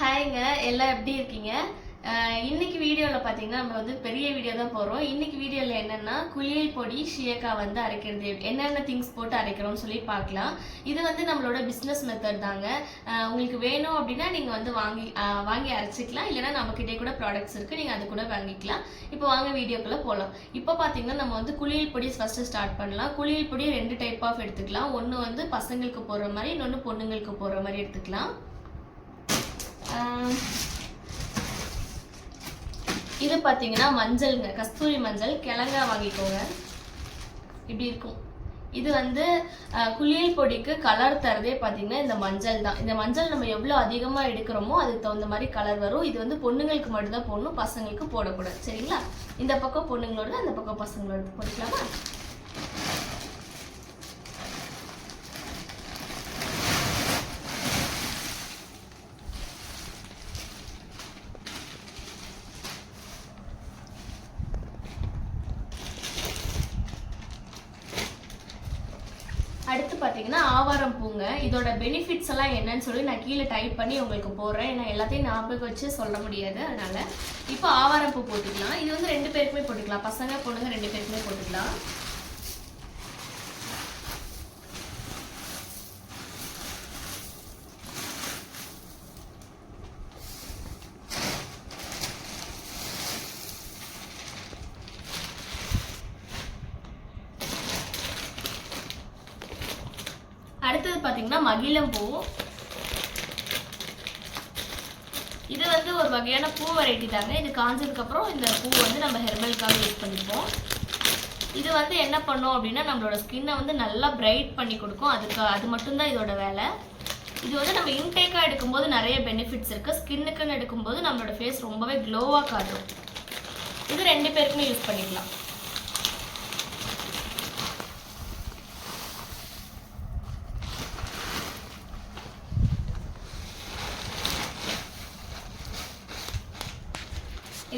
ஹாய்ங்க எல்லாம் எப்படி இருக்கீங்க? இன்னைக்கு வீடியோவில் பார்த்தீங்கன்னா நம்ம வந்து பெரிய வீடியோ தான் போகிறோம் இன்னைக்கு வீடியோவில் என்னென்னா குளியல் பொடி ஷியக்கா வந்து அரைக்கிறது. என்னென்ன திங்ஸ் போட்டு அரைக்கிறோம்னு சொல்லி பார்க்கலாம் இது வந்து நம்மளோட பிஸ்னஸ் மெத்தட் தாங்க. உங்களுக்கு வேணும் அப்படின்னா நீங்கள் வந்து வாங்கி வாங்கி அரைச்சிக்கலாம். இல்லைன்னா நம்மக்கிட்டே கூட ப்ராடக்ட்ஸ் இருக்குது நீங்கள் அது கூட வாங்கிக்கலாம். இப்போ வாங்க வீடியோக்குள்ளே போகலாம் இப்போ பார்த்தீங்கன்னா நம்ம வந்து குளியல் பொடி ஃபஸ்ட்டு ஸ்டார்ட் பண்ணலாம். குளியல் பொடி ரெண்டு டைப் ஆஃப் எடுத்துக்கலாம். ஒன்று வந்து பசங்களுக்கு போடுற மாதிரி இன்னொன்று பொண்ணுங்களுக்கு போடுற மாதிரி எடுத்துக்கலாம். இது பார்த்தீங்கன்னா மஞ்சள்ங்க. கஸ்தூரி மஞ்சள் கிழங்கா வாங்கிக்கோங்க. இப்படி இருக்கும். இது வந்து குளியல் பொடிக்கு கலர் தரதே பார்த்தீங்கன்னா இந்த மஞ்சள் தான். இந்த மஞ்சள் நம்ம எவ்வளோ அதிகமாக எடுக்கிறோமோ அதுக்கு தகுந்த மாதிரி கலர் வரும். இது வந்து பொண்ணுங்களுக்கு மட்டும்தான் போடணும் பசங்களுக்கு போடக்கூடாது. சரிங்களா? இந்த பக்கம் பொண்ணுங்களோட அந்த பக்கம் பசங்களோட போட்டுக்கலாமா அடுத்து பார்த்தீங்கன்னா ஆவாரம் பூங்க. இதோட பெனிஃபிட்ஸ் எல்லாம் என்னன்னு சொல்லி நான் கீழே டைப் பண்ணி உங்களுக்கு போடுறேன். ஏன்னா எல்லாத்தையும் ஞாபகம் வச்சு சொல்ல முடியாது அதனால. இப்போ ஆவாரம் பூ போட்டுக்கலாம். இது வந்து ரெண்டு பேருக்குமே போட்டுக்கலாம். பசங்க பொண்ணுங்க ரெண்டு பேருக்குமே போட்டுக்கலாம் அடுத்தது பார்த்தீங்கன்னா மகிழம் பூ இது வந்து ஒரு வகையான பூ வெரைட்டி தாங்க. இது காஞ்சதுக்கு அப்புறம் இந்த பூ வந்து நம்ம ஹெர்பலுக்காக யூஸ் பண்ணிப்போம். இது வந்து என்ன பண்ணும் அப்படின்னா நம்மளோட ஸ்கின்னை வந்து நல்லா பிரைட் பண்ணி கொடுக்கும். அதுக்கு அது மட்டும்தான் இதோட வேலை. இது வந்து நம்ம இன்டேக்காக எடுக்கும்போது நிறைய பெனிஃபிட்ஸ் இருக்குது ஸ்கின்னுக்குன்னு எடுக்கும்போது நம்மளோட ஃபேஸ் ரொம்பவே க்ளோவாக காட்டும். இது ரெண்டு பேருக்குமே யூஸ் பண்ணிக்கலாம்.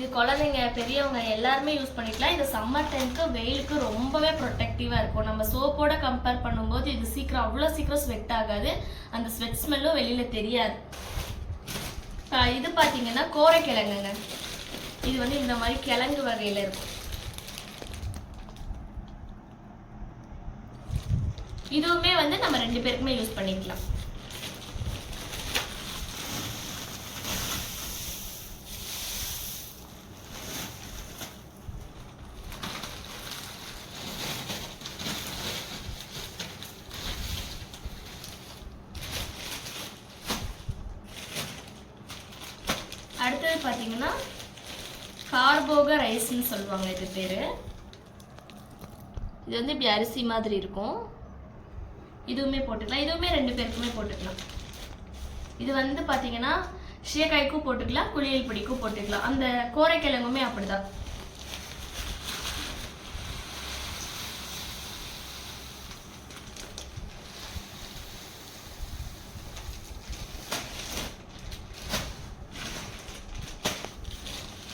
இது குழந்தைங்க பெரியவங்க எல்லாருமே யூஸ் பண்ணிக்கலாம். இது சம்மர் டைமுக்கு வெயிலுக்கு ரொம்பவே ப்ரொடெக்டிவாக இருக்கும். நம்ம சோப்போட கம்பேர் பண்ணும்போது இது சீக்கிரம் அவ்வளோ சீக்கிரம் ஸ்வெட் ஆகாது. அந்த ஸ்வெட் ஸ்மெல்லும் வெளியில் தெரியாது. இது பார்த்தீங்கன்னா கோரைக்கிழங்குங்க இது வந்து இந்த மாதிரி கிழங்கு வகையில் இருக்கும். இதுவுமே வந்து நம்ம ரெண்டு பேருக்குமே யூஸ் பண்ணிக்கலாம் அடுத்தது பார்த்தீங்கன்னா கார்போக ரைஸ்னு சொல்லுவாங்க இது பேர். இது வந்து இப்படி அரிசி மாதிரி இருக்கும். இதுவுமே போட்டுக்கலாம். இதுவுமே ரெண்டு பேருக்குமே போட்டுக்கலாம். இது வந்து பார்த்தீங்கன்னா ஷேக்காய்க்கும் போட்டுக்கலாம் குளியல் பொடிக்கும் போட்டுக்கலாம். அந்த கோரைக்கிழங்குமே அப்படிதான்.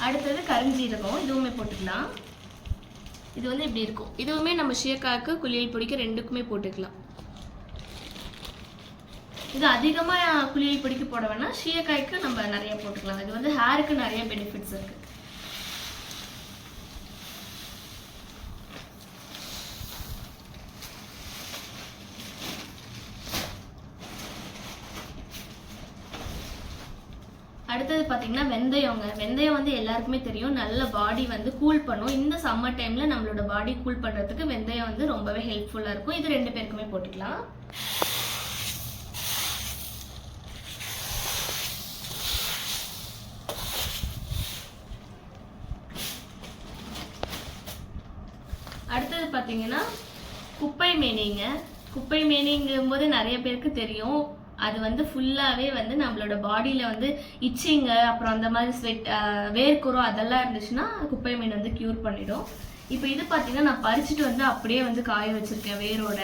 அடுத்தது கருஞ்சீரகம் இதுவுமே போட்டுக்கலாம். இது வந்து இப்படி இருக்கும். இதுவுமே நம்ம ஷியக்காய்க்கு குளியல் பொடிக்கு ரெண்டுக்குமே போட்டுக்கலாம். இது அதிகமாக குளியல் பொடிக்கு போட வேணாம். ஷியக்காய்க்கு நம்ம நிறைய போட்டுக்கலாம். இது வந்து ஹேருக்கு நிறைய பெனிஃபிட்ஸ் இருக்குது அடுத்தது பார்த்தீங்கன்னா வெந்தயங்க. வெந்தயம் வந்து எல்லாருக்குமே தெரியும். நல்ல பாடி வந்து கூல் பண்ணும். இந்த சம்மர் டைம்ல நம்மளோட பாடி கூல் பண்ணுறதுக்கு வெந்தயம் வந்து ரொம்பவே ஹெல்ப்ஃபுல்லாக இருக்கும். இது ரெண்டு பேருக்குமே போட்டுக்கலாம். அடுத்தது பார்த்தீங்கன்னா குப்பை மேனிங்க. குப்பை மேனிங்கும் போது நிறைய பேருக்கு தெரியும். அது வந்து ஃபுல்லாகவே வந்து நம்மளோட பாடியில் வந்து இச்சிங்க அப்புறம் அந்த மாதிரி ஸ்வெட் வேர்க்குறோம் அதெல்லாம் இருந்துச்சுன்னா குப்பை மீன் வந்து க்யூர் பண்ணிடும். இப்போ இது பார்த்தீங்கன்னா நான் பறிச்சுட்டு வந்து அப்படியே வந்து காய வச்சுருக்கேன் வேரோட.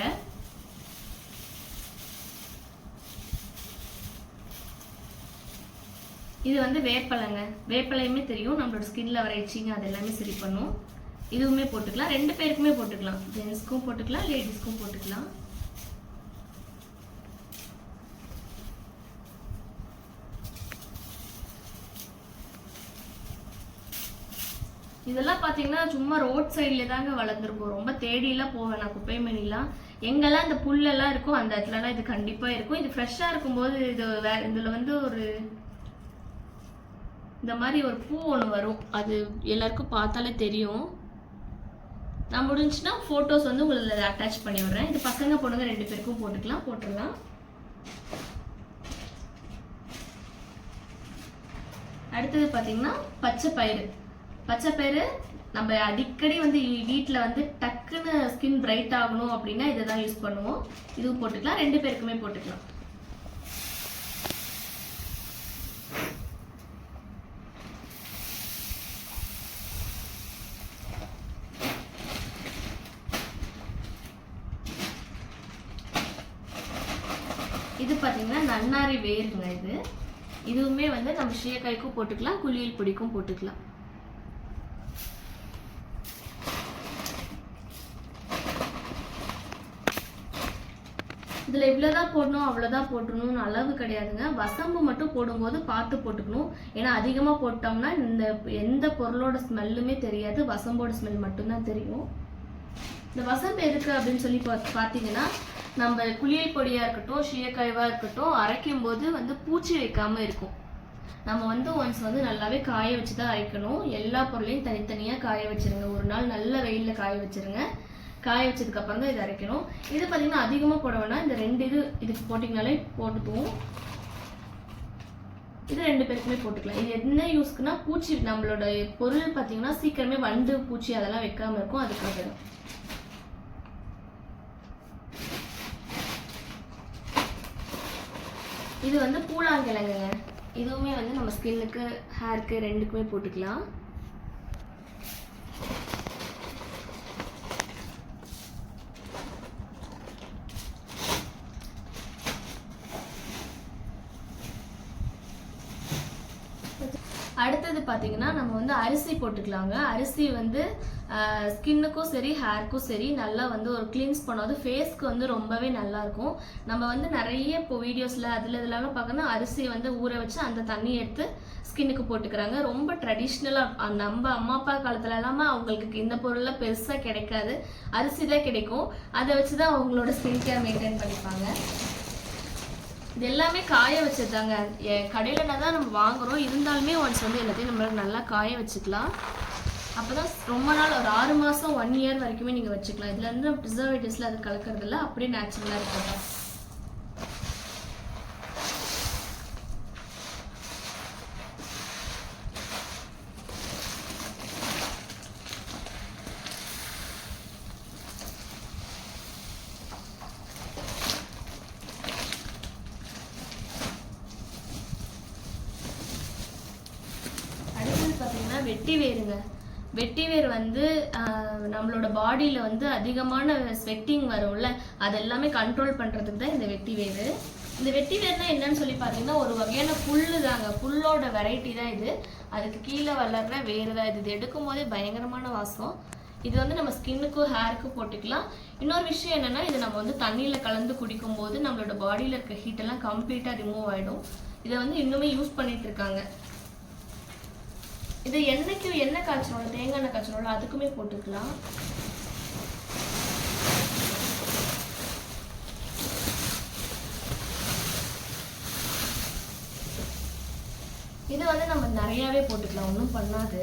இது வந்து வேப்பலைங்க. வேப்பலையுமே தெரியும். நம்மளோட ஸ்கின்ல வர இச்சிங்க அது எல்லாமே சரி பண்ணும். இதுவுமே போட்டுக்கலாம். ரெண்டு பேருக்குமே போட்டுக்கலாம். ஜென்ஸ்க்கும் போட்டுக்கலாம் லேடிஸ்க்கும் போட்டுக்கலாம். இதெல்லாம் பார்த்தீங்கன்னா சும்மா ரோட் சைடில் தாங்க வளர்ந்துருக்கும். ரொம்ப தேடிலாம் போவேன் நான் குப்பை மணிலாம் எங்கெல்லாம் இந்த புல்லெல்லாம் இருக்கோ அந்த இடத்துலலாம் இது கண்டிப்பாக இருக்கும். இது ஃப்ரெஷ்ஷாக இருக்கும்போது இது வேற இதில் வந்து ஒரு இந்த மாதிரி ஒரு பூ ஒன்று வரும். அது எல்லாருக்கும் பார்த்தாலே தெரியும். நான் முடிஞ்சுன்னா ஃபோட்டோஸ் வந்து உங்களுக்கு அட்டாச் பண்ணி விடுறேன். இது பசங்க பொண்ணுங்க ரெண்டு பேருக்கும் போட்டுக்கலாம். போட்டுடலாம். அடுத்தது பார்த்தீங்கன்னா பச்சை பயிறு பச்சை பயிறு நம்ம அடிக்கடி வந்து வீட்டில் வந்து டக்குன்னு ஸ்கின் பிரைட் ஆகணும் அப்படின்னா இதை தான் யூஸ் பண்ணுவோம். இதுவும் போட்டுக்கலாம் ரெண்டு பேருக்குமே போட்டுக்கலாம். இது பார்த்தீங்கன்னா நன்னாரி வேருங்க இது. இதுவுமே வந்து நம்ம சீயக்காய்க்கும் போட்டுக்கலாம் குளியல் பொடிக்கும் போட்டுக்கலாம். இதில் இவ்வளோதான் போடணும் அவ்வளோதான் போட்டணும்னு அளவு கிடையாதுங்க. வசம்பு மட்டும் போடும்போது பார்த்து போட்டுக்கணும். ஏன்னா அதிகமாக போட்டோம்னா இந்த எந்த பொருளோட ஸ்மெல்லுமே தெரியாது. வசம்போட ஸ்மெல் மட்டும்தான் தெரியும். இந்த வசம்பு எதுக்கு அப்படின்னு சொல்லி பா பார்த்தீங்கன்னா நம்ம குளியல் பொடியாக இருக்கட்டும் ஷீயக்காய்வாக இருக்கட்டும் அரைக்கும் போது வந்து பூச்சி வைக்காமல் இருக்கும். நம்ம வந்து ஒன்ஸ் வந்து நல்லாவே காய வச்சு தான் அரைக்கணும். எல்லா பொருளையும் தனித்தனியாக காய வச்சிருங்க. ஒரு நாள் நல்ல வெயிலில் காய வச்சுருங்க. காய வச்சதுக்கு அப்புறம் தான் இது அரைக்கணும். இது பார்த்தீங்கன்னா அதிகமாக போட வேணாம். இந்த ரெண்டு இது இதுக்கு போட்டிங்கனாலே போட்டுக்குவோம். இது ரெண்டு பேருக்குமே போட்டுக்கலாம். இது என்ன யூஸ்க்குன்னா பூச்சி நம்மளோட பொருள் பார்த்தீங்கன்னா சீக்கிரமே வண்டு பூச்சி அதெல்லாம் வைக்காமல் இருக்கும். அதுக்காக இது வந்து பூலாங்கிழங்குங்க. இதுவுமே வந்து நம்ம ஸ்கின்னுக்கு ஹேருக்கு ரெண்டுக்குமே போட்டுக்கலாம் அடுத்தது பார்த்தீங்கன்னா நம்ம வந்து அரிசி போட்டுக்கலாங்க. அரிசி வந்து ஸ்கின்னுக்கும் சரி ஹேர்க்கும் சரி நல்லா வந்து ஒரு க்ளீன்ஸ் பண்ணாது ஃபேஸ்க்கு வந்து ரொம்பவே நல்லாயிருக்கும். நம்ம வந்து நிறைய இப்போ வீடியோஸில் அதில் இதெல்லாம் பார்க்கணும் அரிசி வந்து ஊற வச்சு அந்த தண்ணி எடுத்து ஸ்கின்னுக்கு போட்டுக்கிறாங்க. ரொம்ப ட்ரெடிஷ்னலாக நம்ம அம்மா அப்பா காலத்துல எல்லாமே அவங்களுக்கு இந்த பொருள்லாம் பெருசாக கிடைக்காது. அரிசி தான் கிடைக்கும். அதை வச்சு தான் அவங்களோட ஸ்கின் கேர் மெயின்டைன் பண்ணிப்பாங்க. இது எல்லாமே காய வச்சதுதாங்க கடையில் தான் நம்ம வாங்குறோம். இருந்தாலுமே ஒன்ஸ் வந்து எல்லாத்தையும் நம்ம நல்லா காய வச்சுக்கலாம். அப்பதான் ரொம்ப நாள் ஒரு ஆறு மாதம் ஒன் இயர் வரைக்குமே நீங்கள் வச்சுக்கலாம். இதில் இருந்து ப்ரிசர்வேட்டிவ்ஸில் அது கலக்கிறது அப்படியே நேச்சுரலாக இருக்கிறதா அடுத்தது பார்த்தீங்கன்னா வெட்டி வேருங்க வெட்டி வேர் வந்து நம்மளோட பாடியில் வந்து அதிகமான ஸ்வெட்டிங் வரும்ல அது எல்லாமே கண்ட்ரோல் பண்ணுறதுக்கு தான் இந்த வெட்டி வேறு இந்த வெட்டி வேர்னா என்னன்னு சொல்லி பார்த்தீங்கன்னா ஒரு வகையான புல்லு தாங்க. புல்லோட வெரைட்டி தான் இது. அதுக்கு கீழே வளர்ற வேறு தான் இது. இது எடுக்கும் போதே பயங்கரமான வாசம். இது வந்து நம்ம ஸ்கின்னுக்கும் ஹேருக்கும் போட்டுக்கலாம். இன்னொரு விஷயம் என்னென்னா இது நம்ம வந்து தண்ணியில் கலந்து குடிக்கும் போது நம்மளோட பாடியில் இருக்க ஹீட்டெல்லாம் கம்ப்ளீட்டாக ரிமூவ் ஆகிடும் இதை வந்து இன்னுமே யூஸ் பண்ணிகிட்டு இருக்காங்க. இது எண்ணெய்க்கு எண்ணெய் காய்ச்சணும் தேங்காய் எண்ணெய் காய்ச்சணும்ல அதுக்குமே போட்டுக்கலாம். இது வந்து நம்ம நிறையாவே போட்டுக்கலாம். ஒன்றும் பண்ணாது.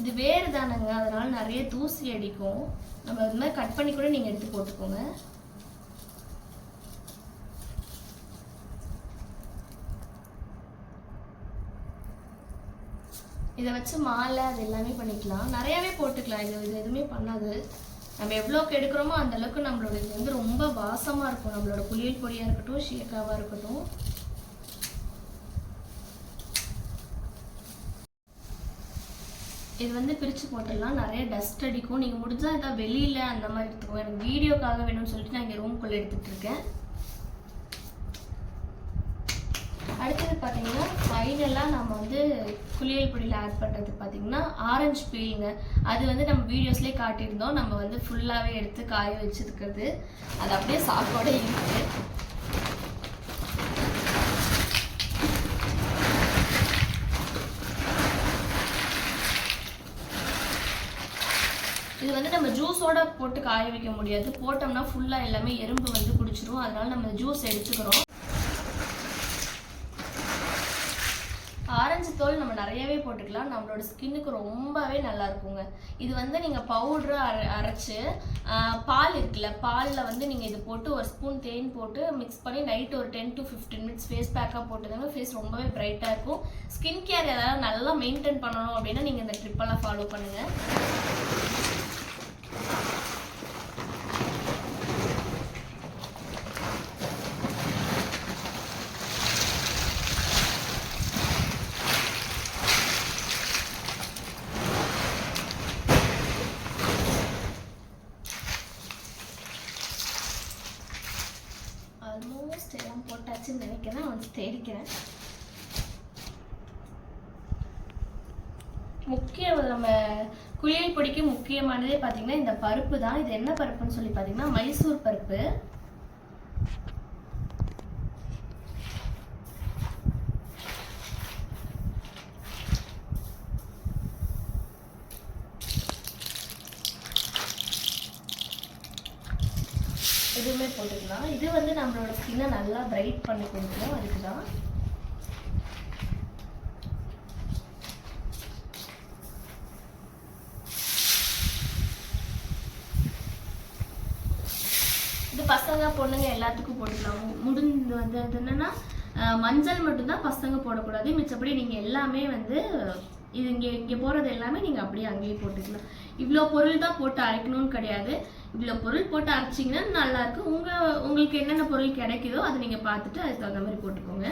இது வேறு தானேங்க அதனால நிறைய தூசி அடிக்கும். நம்ம அது மாதிரி கட் பண்ணி கூட நீங்கள் எடுத்து போட்டுக்கோங்க. இதை வச்சு மாலை அது எல்லாமே பண்ணிக்கலாம். நிறையாவே போட்டுக்கலாம். இது இது எதுவுமே பண்ணாது. நம்ம எவ்வளோக்கு எடுக்கிறோமோ அந்த அளவுக்கு நம்மளோட இது வந்து ரொம்ப வாசமாக இருக்கும். நம்மளோட குளியல் பொடியாக இருக்கட்டும் ஷீக்காவாக இருக்கட்டும். இது வந்து பிரித்து போட்டுடலாம். நிறைய டஸ்ட் அடிக்கும். நீங்கள் முடிஞ்சால் ஏதாவது வெளியில் அந்த மாதிரி எடுத்துக்கோங்க. எனக்கு வீடியோக்காக வேணும்னு சொல்லிட்டு நான் இங்கே ரூம்குள்ளே எடுத்துகிட்டு இருக்கேன். அடுத்தது பார்த்தீங்கன்னா ஃபைனலாக நம்ம வந்து குளியல் பொடியில் ஆட் பண்ணுறது பார்த்தீங்கன்னா ஆரஞ்சு பீலிங்க அது வந்து நம்ம வீடியோஸ்லேயே காட்டியிருந்தோம். நம்ம வந்து ஃபுல்லாகவே எடுத்து காய வச்சிருக்கிறது. அது அப்படியே சாக்கோட இருக்குது இது வந்து நம்ம ஜூஸோட போட்டு காய வைக்க முடியாது. போட்டோம்னா ஃபுல்லாக எல்லாமே எறும்பு வந்து குடிச்சிரும். அதனால நம்ம ஜூஸ் எடுத்துக்கிறோம். ஆரஞ்சு தோல் நம்ம நிறையவே போட்டுக்கலாம். நம்மளோட ஸ்கின்னுக்கு ரொம்பவே நல்லா இருக்குங்க. இது வந்து நீங்கள் பவுட்ரு அரை அரைச்சி பால் இருக்குல்ல பாலில் வந்து நீங்கள் இது போட்டு ஒரு ஸ்பூன் தேன் போட்டு மிக்ஸ் பண்ணி நைட் ஒரு ten to fifteen minutes face பேக்காக போட்டுதாங்க ஃபேஸ் ரொம்பவே பிரைட்டாக இருக்கும். ஸ்கின் கேர் ஏதாவது நல்லா மெயின்டைன் பண்ணணும் அப்படின்னா நீங்கள் இந்த ட்ரிப்பெல்லாம் ஃபாலோ பண்ணுங்கள் ஆல்மோஸ்ட் எல்லாம் போட்டாச்சுன்னு நினைக்கிறேன். வந்து தேடிக்கிறேன். முக்கிய நம்ம குளியல் பொடிக்கு முக்கியமானதே பார்த்தீங்கன்னா இந்த பருப்பு தான். இது என்ன பருப்புன்னு சொல்லி பார்த்தீங்கன்னா மைசூர் பருப்பு. இதுவுமே போட்டுக்கலாம். இது வந்து நம்மளோட ஸ்கின்னை நல்லா பிரைட் பண்ணி கொடுக்கும். அதுக்கு தான் இது பசங்க பொண்ணுங்க எல்லாத்துக்கும் போட்டுக்கலாம். முடிந்து முடிஞ்சு வந்து அது என்னன்னா மஞ்சள் மட்டும்தான் பசங்க போடக்கூடாது. மிச்சப்படி நீங்கள் எல்லாமே வந்து இது இங்கே இங்கே போடுறது எல்லாமே நீங்கள் அப்படியே அங்கேயே போட்டுக்கலாம். இவ்வளோ பொருள் தான் போட்டு அரைக்கணும்னு கிடையாது. இவ்வளோ பொருள் போட்டு அரைச்சிங்கன்னா நல்லாயிருக்கும் உங்கள் உங்களுக்கு என்னென்ன பொருள் கிடைக்குதோ அதை நீங்கள் பார்த்துட்டு அதுக்கு தகுந்த மாதிரி போட்டுக்கோங்க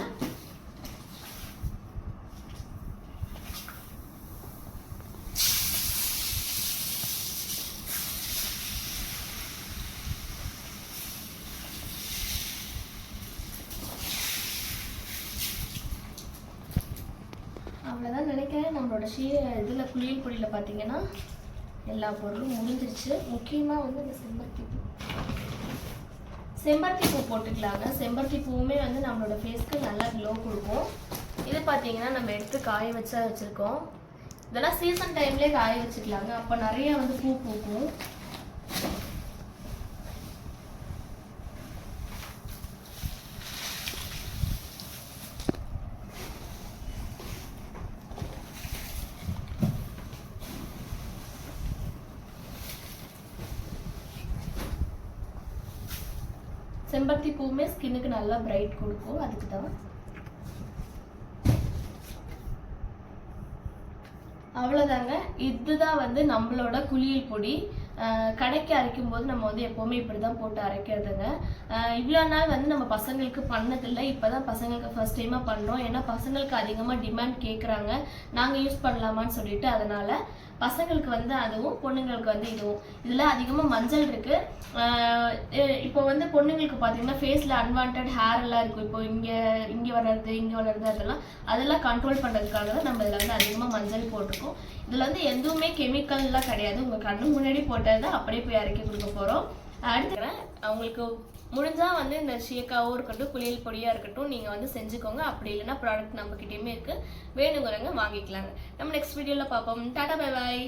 அவ்வளோதான் நினைக்கிறேன் நம்மளோட சீ இதில் குளியல் பொடியில் பார்த்தீங்கன்னா எல்லா பொருளும் முடிஞ்சிருச்சு முக்கியமாக வந்து இந்த செம்பருத்தி பூ. செம்பருத்தி பூ போட்டுக்கலாங்க. செம்பருத்தி பூவுமே வந்து நம்மளோட ஃபேஸ்க்கு நல்லா க்ளோ கொடுக்கும். இது பார்த்தீங்கன்னா நம்ம எடுத்து காய வச்சா வச்சுருக்கோம். இதெல்லாம் சீசன் டைம்லேயே காய வச்சுக்கலாங்க. அப்போ நிறைய வந்து பூ பூக்கும் செம்பருத்தி பூவுமே ஸ்கின்னுக்கு நல்லா பிரைட் கொடுக்கும் அதுக்கு தான் அவ்வளோதாங்க இதுதான் வந்து நம்மளோட குளியல் பொடி. கடைக்கு அரைக்கும் போது நம்ம வந்து எப்போவுமே இப்படி தான் போட்டு அரைக்கிறதுங்க. இவ்வளோ நாள் வந்து நம்ம பசங்களுக்கு பண்ணதில்லை. இப்போ தான் பசங்களுக்கு ஃபர்ஸ்ட் டைமாக பண்ணுறோம் ஏன்னா பசங்களுக்கு அதிகமாக டிமாண்ட் கேட்குறாங்க நாங்கள் யூஸ் பண்ணலாமான்னு சொல்லிட்டு அதனால் பசங்களுக்கு வந்து அதுவும் பொண்ணுங்களுக்கு வந்து இதுவும். இதில் அதிகமாக மஞ்சள் இருக்குது இப்போ வந்து பொண்ணுங்களுக்கு பார்த்தீங்கன்னா ஃபேஸில் அன்வான்ட் ஹேர் எல்லாம் இருக்கும். இப்போ இங்கே இங்கே வளருது இங்கே வளருது அதெல்லாம் அதெல்லாம் கண்ட்ரோல் பண்ணுறதுக்காக தான் நம்ம இதில் வந்து அதிகமாக மஞ்சள் போட்டிருக்கோம். இதில் வந்து எதுவுமே கெமிக்கல்லாம் கிடையாது. உங்கள் கண்ணு முன்னாடி போட்டது தான் அப்படியே போய் இறக்கி கொடுக்க போகிறோம் அடுத்து அவங்களுக்கு முடிஞ்சால் வந்து இந்த ஷேக்காவும் இருக்கட்டும் குளியல் பொடியாக இருக்கட்டும் நீங்கள் வந்து செஞ்சுக்கோங்க. அப்படி இல்லைன்னா ப்ராடக்ட் நம்மக்கிட்டேயுமே இருக்குது வேணுங்கிறவங்க வாங்கிக்கலாங்க. நம்ம நெக்ஸ்ட் வீடியோவில் பார்ப்போம். Tata bye bye